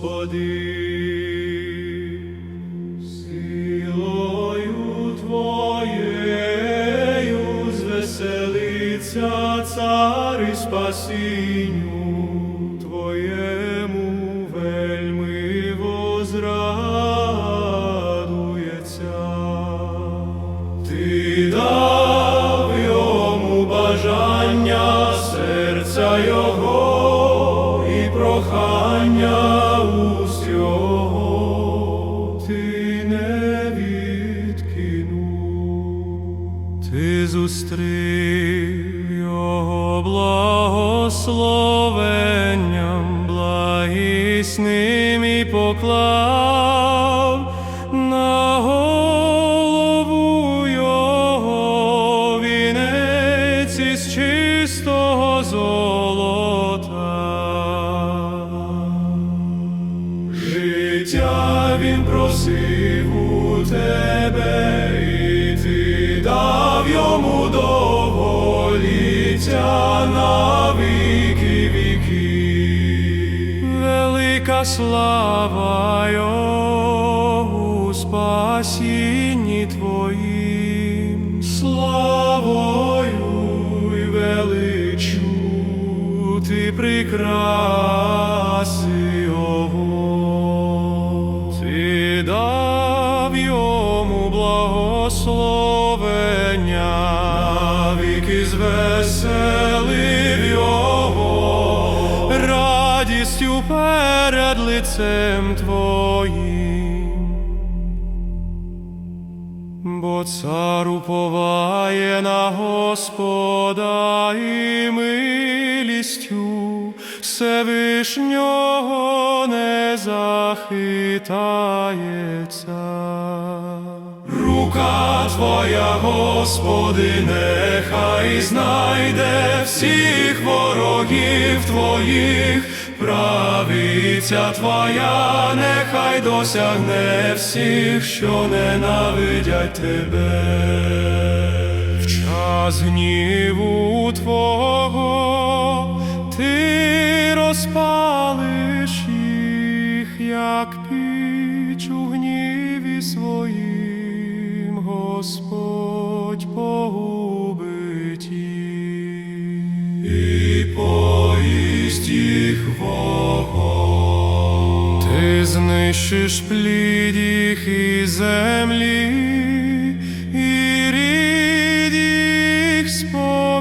Господи, силою Твоєю звеселиться цар і спасінню Твоєму вельми возрадується. Ти дав йому бажання серця його і прохання зустрів його благословенням, благісним і поклав на голову його вінець із чистого золота. Життя він просив у тебе, дав йому довголіття на віки віки. Велика слава його спасінні твоїм, славою й величу ти прикраси його. Ти йому благословення, навіки звеселив його, радістю перед лицем твоїм. Бо цар уповає на Господа і милістю Всевишнього не захитається. Рука твоя, Господи, нехай знайде всіх ворогів твоїх, правиця твоя, нехай досягне всіх, що ненавидять тебе. В час гніву твого ти розпалиш їх, як піч у гніві своїм, Господь погубить і поїсть їх вогонь. Ти знищиш плід їх і землі, і рід їх спо